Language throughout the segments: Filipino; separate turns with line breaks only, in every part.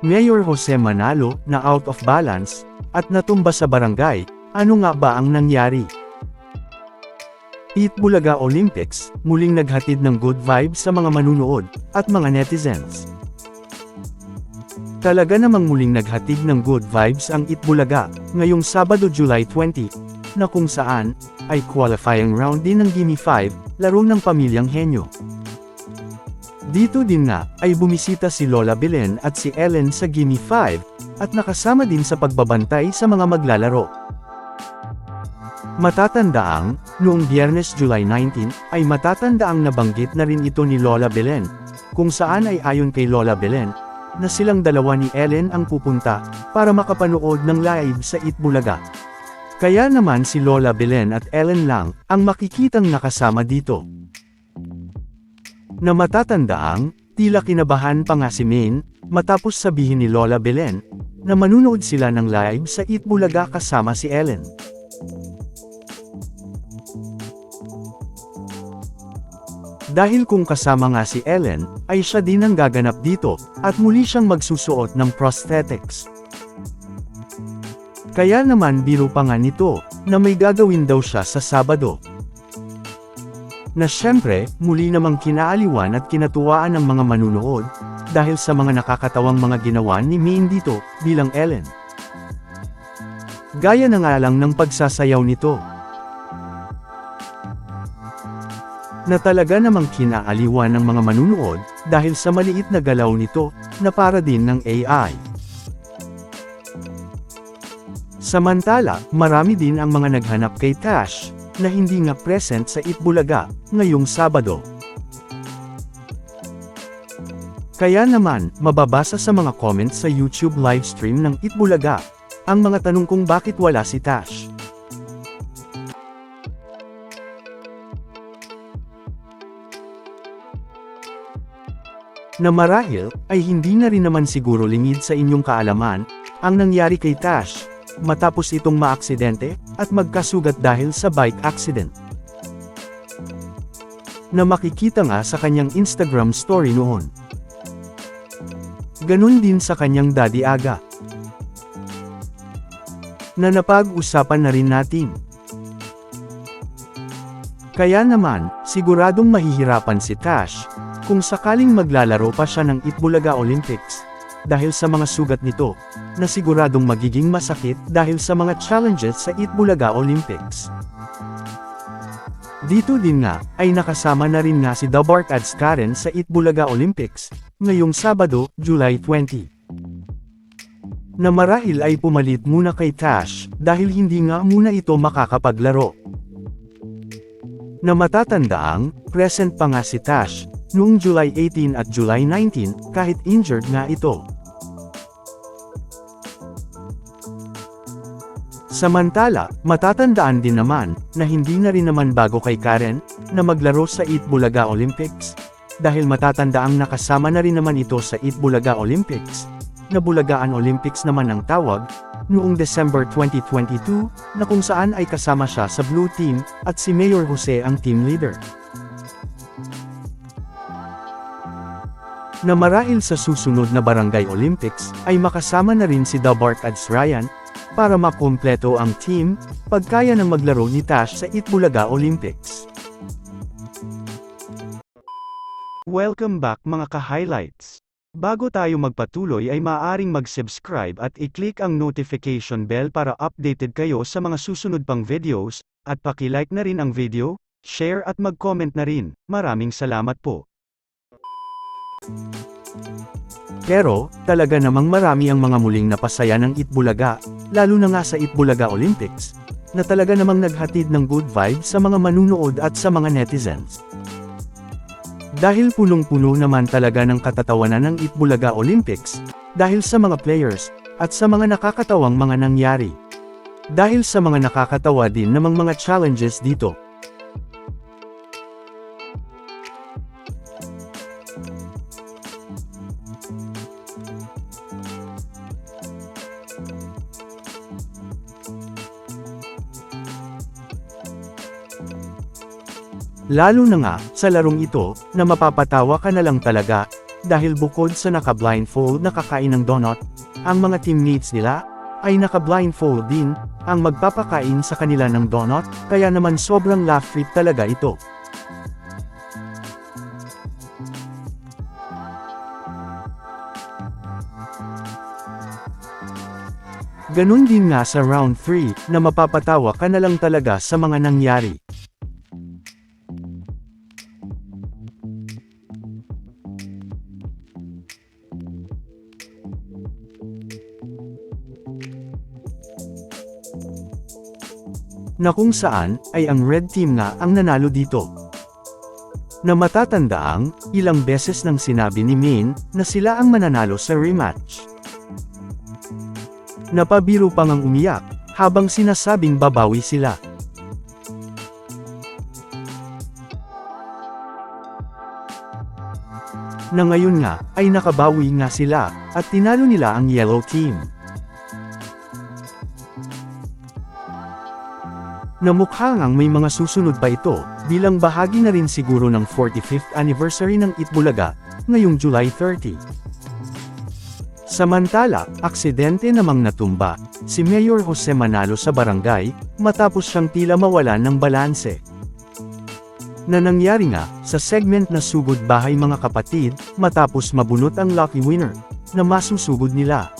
Mayor Jose Manalo na out of balance, at natumba sa barangay, ano nga ba ang nangyari? Eat Bulaga Olympics, muling naghatid ng good vibes sa mga manunood, at mga netizens. Talaga namang muling naghatid ng good vibes ang Eat Bulaga, ngayong Sabado July 20, na kung saan, ay qualifying round din ng Gimme 5, laro ng pamilyang henyo. Dito din nga, ay bumisita si Lola Belen at si Ellen sa Gimme 5, at nakasama din sa pagbabantay sa mga maglalaro. Matatandaang, noong Biyernes July 19, ay matatandaang nabanggit na rin ito ni Lola Belen, kung saan ay ayon kay Lola Belen, na silang dalawa ni Ellen ang pupunta, para makapanood ng live sa Itbulaga. Kaya naman si Lola Belen at Ellen lang, ang makikitang nakasama dito. Na matatandaang, tila kinabahan pa nga si Maine, matapos sabihin ni Lola Belen, na manunood sila ng live sa Itbulaga kasama si Ellen. Dahil kung kasama nga si Ellen, ay siya din ang gaganap dito, at muli siyang magsusuot ng prosthetics. Kaya naman biro pa nga nito, na may gagawin daw siya sa Sabado. Na syempre, muli namang kinaaliwan at kinatuwaan ng mga manunood, dahil sa mga nakakatawang mga ginawa ni Maine dito, bilang Ellen. Gaya na nga lang ng pagsasayaw nito. na talaga namang kinaaliwan ng mga manunood, dahil sa maliit na galaw nito, na para din ng AI. Samantala, marami din ang mga naghanap kay Tash, na hindi nga present sa Itbulaga, ngayong Sabado. Kaya naman, mababasa sa mga comments sa YouTube livestream ng Itbulaga, ang mga tanong kung bakit wala si Tash. na marahil, ay hindi na rin naman siguro lingid sa inyong kaalaman, ang nangyari kay Tash, matapos itong maaksidente, at magkasugat dahil sa bike accident. Na makikita nga sa kanyang Instagram story noon. Ganon din sa kanyang daddy aga. Na napag-usapan na rin natin. Kaya naman, siguradong mahihirapan si Tash, kung sakaling maglalaro pa siya ng Itbulaga Olympics. Dahil sa mga sugat nito, na siguradong magiging masakit dahil sa mga challenges sa Itbulaga Olympics. Dito din nga, ay nakasama na rin nga si Dabark Ads Karen sa Itbulaga Olympics, ngayong Sabado, July 20. Na marahil ay pumalit muna kay Tash, dahil hindi nga muna ito makakapaglaro. Na matatandaang, present pa nga si Tash, noong July 18 at July 19, kahit injured nga ito. Samantala, matatandaan din naman, na hindi na rin naman bago kay Karen, na maglaro sa Itbulaga Olympics. Dahil matatandaang nakasama na rin naman ito sa Itbulaga Olympics, na Bulagaan Olympics naman ang tawag, noong December 2022, na kung saan ay kasama siya sa Blue Team, at si Mayor Jose ang team leader. na marahil sa susunod na Barangay Olympics, ay makasama na rin si Dabark Ads Ryan, para makumpleto ang team, pagkaya ng maglaro ni Tash sa Itbulaga Olympics. Welcome back mga ka-highlights! Bago tayo magpatuloy ay maaaring mag-subscribe at i-click ang notification bell para updated kayo sa mga susunod pang videos, at paki-like na rin ang video, share at mag-comment na rin. Maraming salamat po. Pero, talaga namang marami ang mga muling napasaya ng Itbulaga, lalo na nga sa Itbulaga Olympics, na talaga namang naghatid ng good vibes sa mga manunood at sa mga netizens. Dahil punong-puno naman talaga ng katatawanan ng Itbulaga Olympics, dahil sa mga players, at sa mga nakakatawang mga nangyari. Dahil sa mga nakakatawa din namang mga challenges dito. Lalo na nga, sa larong ito, na mapapatawa ka na lang talaga, dahil bukod sa naka-blindfold na kakain ng donut, ang mga teammates nila, ay naka-blindfold din, ang magpapakain sa kanila ng donut, kaya naman sobrang laugh trip talaga ito. Ganun din nga sa round 3, na mapapatawa ka na lang talaga sa mga nangyari. Na kung saan, ay ang red team nga ang nanalo dito. Na matatandaang, ilang beses nang sinabi ni Min, na sila ang mananalo sa rematch. Napabiro pa ngang umiyak, habang sinasabing babawi sila. Na ngayon nga, ay nakabawi nga sila, at tinalo nila ang yellow team. Na mukha ngang may mga susunod pa ito, bilang bahagi na rin siguro ng 45th anniversary ng Itbulaga, ngayong July 30. Samantala, aksidente namang natumba, si Mayor Jose Manalo sa barangay, matapos siyang tila mawalan ng balanse. Na nangyari nga, sa segment na Sugod Bahay Mga Kapatid, matapos mabunot ang lucky winner, na masusugod nila.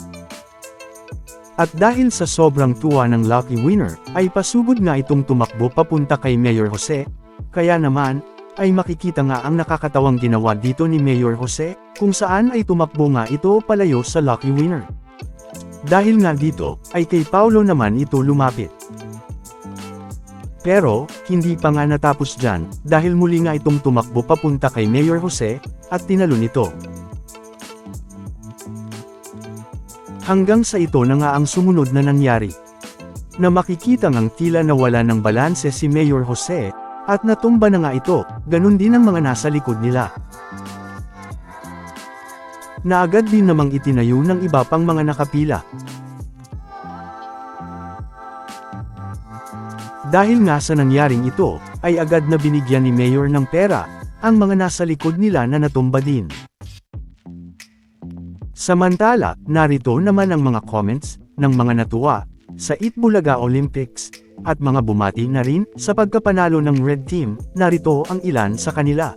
At dahil sa sobrang tuwa ng lucky winner, ay pasugod nga itong tumakbo papunta kay Mayor Jose, kaya naman, ay makikita nga ang nakakatawang ginawa dito ni Mayor Jose, kung saan ay tumakbo nga ito palayo sa lucky winner. Dahil nga dito, ay kay Paulo naman ito lumapit. Pero, hindi pa nga natapos dyan, dahil muli nga itong tumakbo papunta kay Mayor Jose, at tinalo nito. Hanggang sa ito na nga ang sumunod na nangyari. Na makikita ngang tila nawala ng balanse si Mayor Jose, at natumba na nga ito, ganun din ang mga nasa likod nila. Naagad din namang itinayo ng iba pang mga nakapila. Dahil nga sa nangyaring ito, ay agad na binigyan ni Mayor ng pera, ang mga nasa likod nila na natumba din. Samantala, narito naman ang mga comments, ng mga natuwa, sa Itbulaga Olympics, at mga bumati na rin, sa pagkapanalo ng Red Team, narito ang ilan sa kanila.